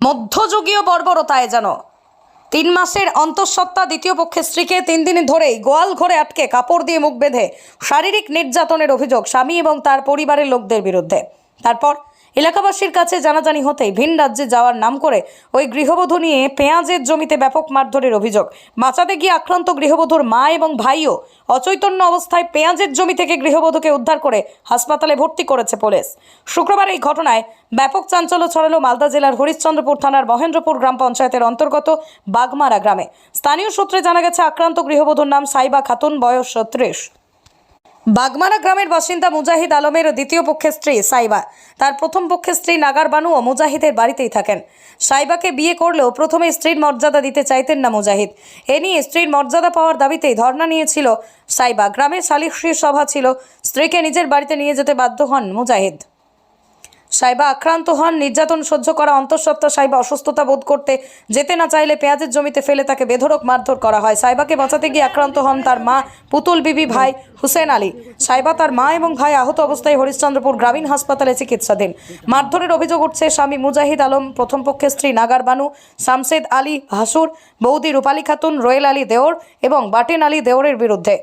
মধ্যযুগীয় বর্বরতায় যেন। তিন মাসের অন্তঃসত্ত্বা দ্বিতীয় পক্ষের স্ত্রীকে তিন দিন ধরেই গোয়াল ঘরে আটকে কাপড় দিয়ে মুখ বেঁধে শারীরিক নির্যাতনের অভিযোগ স্বামী এবং তার পরিবারের লোকদের বিরুদ্ধে। তারপর এলাকাবাসীর কাছে জানাজানি হতেই ভিন রাজ্যে যাওয়ার নাম করে ওই গৃহবধূ নিয়ে পেঁয়াজের জমিতে ব্যাপক মারধরের অভিযোগ। বাঁচাতে গিয়ে আক্রান্ত গৃহবধূর মা এবং ভাইও অচৈতন্য অবস্থায় পেঁয়াজের জমি থেকে গৃহবধূকে উদ্ধার করে হাসপাতালে ভর্তি করেছে পুলিশ। শুক্রবার এই ঘটনায় ব্যাপক চাঞ্চল্য ছড়ালো মালদা জেলার হরিশ্চন্দ্রপুর থানার মহেন্দ্রপুর গ্রাম পঞ্চায়েতের অন্তর্গত বাগমারা গ্রামে। স্থানীয় সূত্রে জানা গেছে, আক্রান্ত গৃহবধূর নাম সাইবা খাতুন, বয়স ত্রিশ বাগমারা গ্রামের বাসিন্দা মুজাহিদ আলমের দ্বিতীয় পক্ষের স্ত্রী সাইবা। তার প্রথম পক্ষের স্ত্রী নাগার বানু ও মুজাহিদের বাড়িতেই থাকেন। সাইবাকে বিয়ে করলেও প্রথমে স্ত্রীর মর্যাদা দিতে চাইতেন না মুজাহিদ। এ নিয়ে স্ত্রীর মর্যাদা পাওয়ার দাবিতেই ধর্ণা নিয়েছিল সাইবা। গ্রামের সালিশ্রী সভা ছিল, স্ত্রীকে নিজের বাড়িতে নিয়ে যেতে বাধ্য হন মুজাহিদ। সাইবা আক্রান্ত হন, নির্যাতন সহ্য করা, অন্তঃসত্ত্বা সাইবা অসুস্থতা বোধ করতে যেতে না চাইলে পেঁয়াজের জমিতে ফেলে তাকে বেধরক মারধর করা হয়। সাইবাকে বাঁচাতে গিয়ে আক্রান্ত হন তার মা পুতুল বিবি ভাই হুসেন আলী। সাইবা তার মা এবং ভাই আহত অবস্থায় হরিশ্চন্দ্রপুর গ্রামীণ হাসপাতালে চিকিৎসাধীন। মারধরের অভিযোগ উঠছে স্বামী মুজাহিদ আলম, প্রথম পক্ষের স্ত্রী নাগার বানু শামসেদ আলী হাসুর বৌদি রূপালী খাতুন, রোয়েল আলী দেওর এবং বাটেন আলী দেওরের বিরুদ্ধে।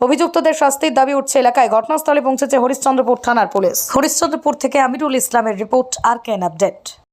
অভিযুক্তদের শাস্তির দাবি উঠছে এলাকায়। ঘটনাস্থলে পৌঁছেছে হরিশ্চন্দ্রপুর থানার পুলিশ। হরিশ্চন্দ্রপুর থেকে আমিরুল ইসলামের report, R can update.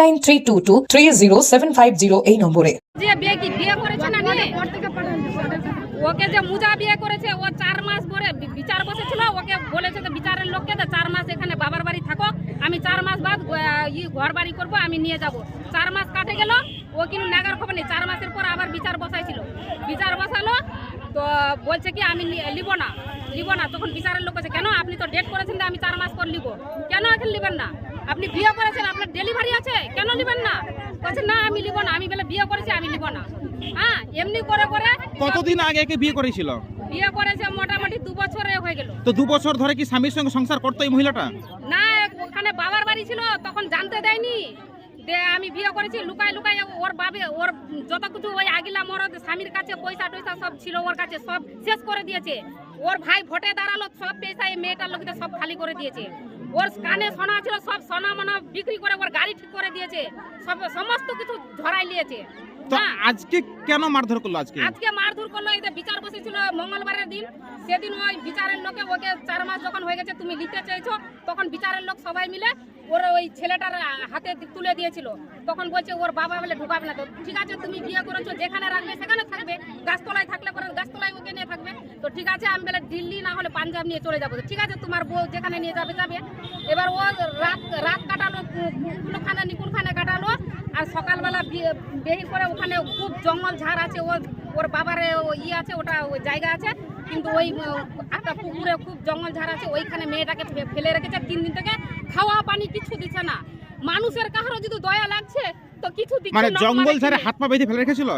nine zero seven five zero এই নম্বরে। যে বিয়ে কি বিয়ে করেছে না ওকে যে মুজা বিয়ে করেছে, ও চার মাস পরে বিচার বসেছিল, ওকে বলেছে তো বিচারের লোককে তো চার মাস এখানে বাবার বাড়ি থাকো আমি চার মাস বাদ ই, ঘর বাড়ি করব, আমি নিয়ে যাব। চার মাস কাটে গেল, ও কিন্তু নাগার খবর নেই, চার মাসের পর আবার বিচার বসাইছিল। বিচার বসালো, তো বলছে কি, আমি লিব না লিব না, তখন বিচারের লোক বলছে, কেন? আপনি তো ডেট করেছেন আমি চার মাস পর লিব। কেন এখন লিবেন না? আপনি বিয়ে করেছেন আপনার ডেলিভারি আছে? কেন নেবেন না? বলছে না আমি লিব না। আমি বলে বিয়ে করেছি আমি লিব না। হ্যাঁ এমনি করে করে কতদিন আগে একে বিয়ে করেছিল? বিয়ে করেছে মোটামুটি দু বছরে হয়ে গেল। তো দু বছর ধরে কি স্বামীর সঙ্গে সংসার করতো এই মহিলাটা? না ওখানে বাবার বাড়ি ছিল তখন জানতে দেয়নি। যে আমি বিয়ে করেছি লুকাই লুকাই ওর বাবে ওর যত কিছু ওই আগিলা মরদ স্বামীর কাছে পয়সা টয়সা সব ছিল ওর কাছে সব শেষ করে দিয়েছে। ওর ভাই ভোটে দাঁড়াল সব পয়সা এই মেয়েটার লোকদের সব খালি করে দিয়েছে। ওর কানে সোনা ছিল সব সোনা মানা বিক্রি করে ওর গাড়ি ঠিক করে দিয়েছে। সব সমস্ত কিছু ধরাই নিয়েছে। তো হ্যাঁ। আজকে কেন মারধর করল আজকে? আজকে মারধর করল এই যে বিচার বসেছিল মঙ্গলবারের দিন সেদিন ওই বিচারের লোকে ওকে চার মাস যখন হয়ে গেছে তুমি নিতে চাইছো তখন বিচারের লোক সবাই মিলে ওর ওই ছেলেটার হাতে তুলে দিয়েছিল। তখন বলছে, ওর বাবা বলে ঢুকাবে না তো। ঠিক আছে, তুমি বিয়ে করেছ, যেখানে রাখবে সেখানে থাকবে। গাছতলায় থাকলে পরে গাছতলায় ওকে নিয়ে থাকবে। তো ঠিক আছে, আমি বলে দিল্লি না হলে পাঞ্জাব নিয়ে চলে যাব। ঠিক আছে, তোমার বউ যেখানে নিয়ে যাবে যাবে। এবার ও রাত রাত কাটালো কোনখানে নিকুনখানে কাটালো। আর সকালবেলা বেরিয়ে করে ওখানে খুব জঙ্গল ঝাড় আছে। ও ওর বাবার ই আছে, ওটা ওই জায়গা আছে। কিন্তু ওই একটা পুকুরে খুব জঙ্গল ঝাড় আছে। ওইখানে মেয়েটাকে ফেলে রেখেছে। তিন দিন থেকে খাওয়া পানি কিছু দিচ্ছে না। মানুষের কাহারও যদি দয়া লাগছে তো কিছু দিচ্ছে মানে জঙ্গল মানে কি? হাত পা বেঁধে ফেলে রেখেছিল?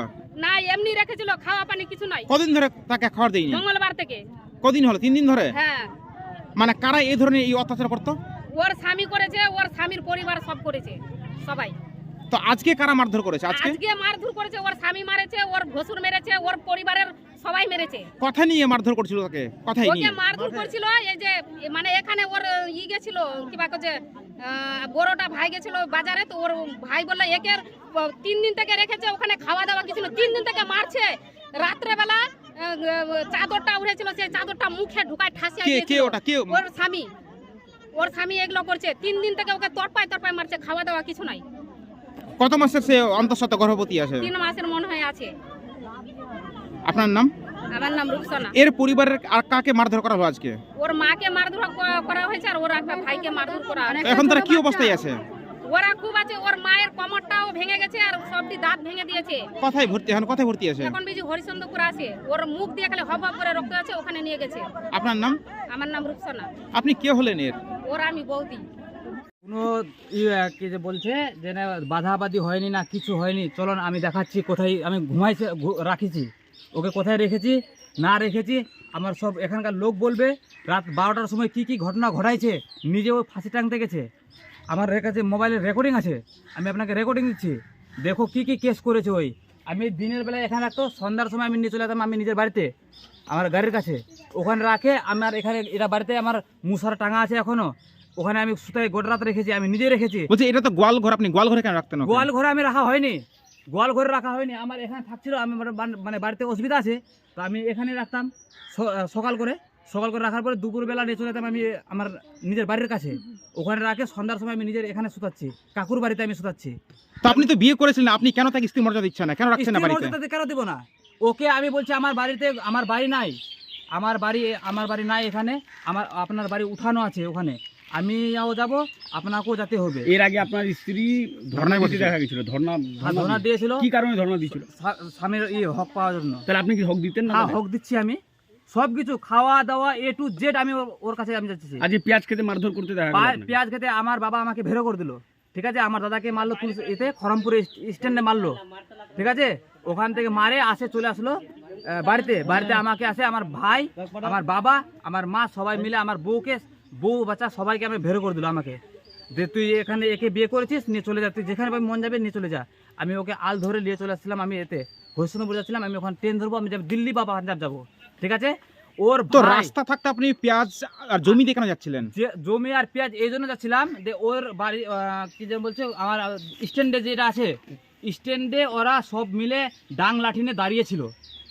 না এমনি রেখেছিল খাওয়া পানি কিছু নাই। কদিন ধরে তাকে খাবার দেয়নি? মঙ্গলবার থেকে। কদিন হলো? তিন দিন ধরে? হ্যাঁ। মানে কারা এই ধরনের এই অত্যাচার করতো? ওর স্বামী করেছে ওর স্বামীর পরিবার সব করেছে সবাই। তো আজকে কারা মারধর করেছে? আজকে? আজকে মারধর করেছে ওর স্বামী মারেছে ওর ভসুর মেরেছে ওর পরিবারের সবাই মেরেছে। কথা নিয়ে মারধর করছিল তাকে? কথাই ওকে নিয়ে। মারধর করছিল এই যে মানে এখানে ওর ই গেছিল কি বা যে বড়টা ভাই গেছিল বাজারে তো ওর ভাই বলল একের তিন দিন থেকে রেখেছে ওখানে খাওয়া দাওয়া কিছু না তিন দিন থেকে মারছে। রাত্রেবেলা চাদরটা উড়েছিল সেই চাদরটা মুখে ঢুকায় ঠাসিয়ে কে কে ওটা? কে? ওর স্বামী। ওর স্বামী এগুলো করছে তিন দিন থেকে ওকে তরপায় তরপায় মারছে খাওয়া দাওয়া কিছু নাই। কত মাসের সে অন্তঃসত্ত্বা গর্ভবতী আছে? তিন মাসের মনে হয় আছে। আপনার নাম? আমার নাম রুকসানা। এর পরিবারের আর কাকে মারধর করা হলো আজকে? ওর মাকে মারধর করা হয়েছে আর ওর একটা ভাইকে মারধর করা হয়েছে। এখন তারা কি অবস্থায় আছে? ওরা খুব আছে ওর মায়ের কমরটাও ভেঙে গেছে আর সবটি দাঁত ভেঙে দিয়েছে। কথাই ভর্তি এখন কথাই ভর্তি আছে? এখন বেশি হরিচন্দ্রপুর আছে। ওর মুখ দিয়ে খালি হব হব করে রক্ত আছে ওখানে নিয়ে গেছে। আপনার নাম? আমার নাম রূপসানা আপনি কে হলেন এর? ওর আমি বৌদি। কোনো ইয়ে কি যে বলছে যে না, বাধাবাধি হয়নি না, কিছু হয়নি। চলুন, আমি দেখাচ্ছি কোথায় আমি ঘুমাইছে রাখিছি। ওকে কোথায় রেখেছি? না রেখেছি। আমার সব এখানকার লোক বলবে, রাত বারোটার সময় কি কি ঘটনা ঘটাইছে? নিজেও ফাঁসি টাংতে গেছে। আমার কাছে মোবাইলের রেকর্ডিং আছে। আমি আপনাকে রেকর্ডিং দিচ্ছি। দেখো কি কি কেস করেছে ওই। আমি দিনের বেলায় এখানে রাখতো, সন্ধ্যার সময় আমি নিয়ে চলে যেতাম, আমি নিজের বাড়িতে, আমার গাড়ির কাছে। ওখানে রাখে, আমার এখানে এটা বাড়িতে আমার মুসার টাঙা আছে এখনও। ওখানে আমি সুতায় গোটা রাত রেখেছি আমি নিজে রেখেছি। বলছি এটা তো গোয়াল ঘর আপনি গোয়াল ঘরে কেন রাখতেন গোয়াল ঘরে আমি রাখা হয়নি। গোয়াল ঘরে রাখা হয়নি আমার এখানে থাকছিল আমি মানে মানে বাড়িতে অসুবিধা আছে তো আমি এখানে রাখতাম। সকাল করে সকাল করে রাখার পরে দুপুরবেলা নিয়ে চলে যেতাম আমি আমার নিজের বাড়ির কাছে। ওখানে রাখে সন্ধ্যার সময় আমি নিজের এখানে শুতাচ্ছি কাকুর বাড়িতে আমি শুতাচ্ছি। তো আপনি তো বিয়ে করেছিলেন আপনি কেন তাকে স্ত্রী মর্যাদা দিচ্ছেন না? কেন রাখছেন না বাড়িতে? কেন দিব না? ওকে আমি বলছি আমার বাড়িতে আমার বাড়ি নাই আমার বাড়ি আমার বাড়ি নাই এখানে আমার আপনার বাড়ি উঠানো আছে ওখানে। আমিও যাব আপনাকেও যেতে হবে। এর আগে আপনার স্ত্রী ধর্ণা বসেছিল। দেখা গেছিল ধর্ণা আর ধর্ণা দিয়েছিল। কি কারণে ধর্ণা দিয়েছিল? স্বামীর ই হক পাওয়ার জন্য। তাহলে আপনি কি হক দিতেন না হ্যাঁ হক দিচ্ছি আমি। সব কিছু খাওয়া দাওয়া এ টু জেড আমি ওর- কাছে আমি যাচ্ছি। আজকে পেঁয়াজ খেতে মারধর করতে দেখা। পেঁয়াজ খেতে আমার বাবা আমাকে ভেরো করে দিল। ঠিক আছে আমার দাদাকে মারলো তুলসী এতে খরমপুরে স্ট্যান্ডে মারলো। ঠিক আছে ওখান থেকে মারে আসে চলে আসলো বাড়িতে। বাড়িতে আমাকে আসে আমার ভাই আমার বাবা আমার মা সবাই মিলে আমার বউকে বউ বাচ্চা সবাইকে আমি ভেরো করে দিল আমাকে। যে তুই এখানে একে বিয়ে করেছিস নিয়ে চলে যা। তুই যেখানে পাবি মন যাবে নিয়ে চলে যা। আমি ওকে আল ধরে নিয়ে চলে আসছিলাম আমি এতে। হরিশ্চন্দ্রপুর যাচ্ছিলাম আমি ওখানে ট্রেন ধরবো আমি যাব দিল্লি বা পাঞ্জাব যাব। ঠিক আছে? ওর তো রাস্তা থাকতে আপনি পেঁয়াজ আর জমি দিয়ে কেন যাচ্ছিলেন? যে জমি আর পেঁয়াজ এই জন্য যাচ্ছিলাম যে ওর বাড়ি কি যেন বলছে আমার স্ট্যান্ডে যেটা আছে স্ট্যান্ডে ওরা সব মিলে ডাং লাঠি নিয়ে দাঁড়িয়েছিল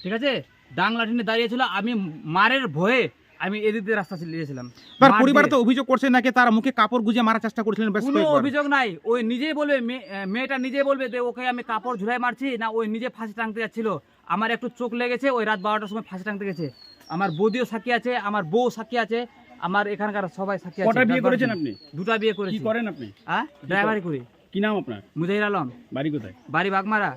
ঠিক আছে? ডাং লাঠি নিয়ে দাঁড়িয়েছিল আমি মারের ভয়ে আমি এদিক দিয়ে রাস্তা তার পরিবার তো অভিযোগ করছে নাকি তার মুখে কাপড় গুজে মারার চেষ্টা করেছিলেন কোনো। অভিযোগ নাই। ওই নিজেই বলবে মেয়েটা নিজে বলবে যে ওকে আমি কাপড় ঝুলাই মারছি না ওই নিজে ফাঁসি টাঙতে যাচ্ছিল। আমার একটু চোখ লেগেছে ওই রাত বারোটার সময় ফাঁসি টাঙতে গেছে। আমার বৌদিও সাক্ষী আছে আমার বউ সাক্ষী আছে আমার এখানকার সবাই সাক্ষী আছে। কটা বিয়ে করেছেন আপনি? দুটা বিয়ে কি করেছি করেন আপনি? হ্যাঁ? ড্রাইভারি করি। কি নাম আপনার? মুজাহির আলম। বাড়ি কোথায়? বাড়ি বাগমারা।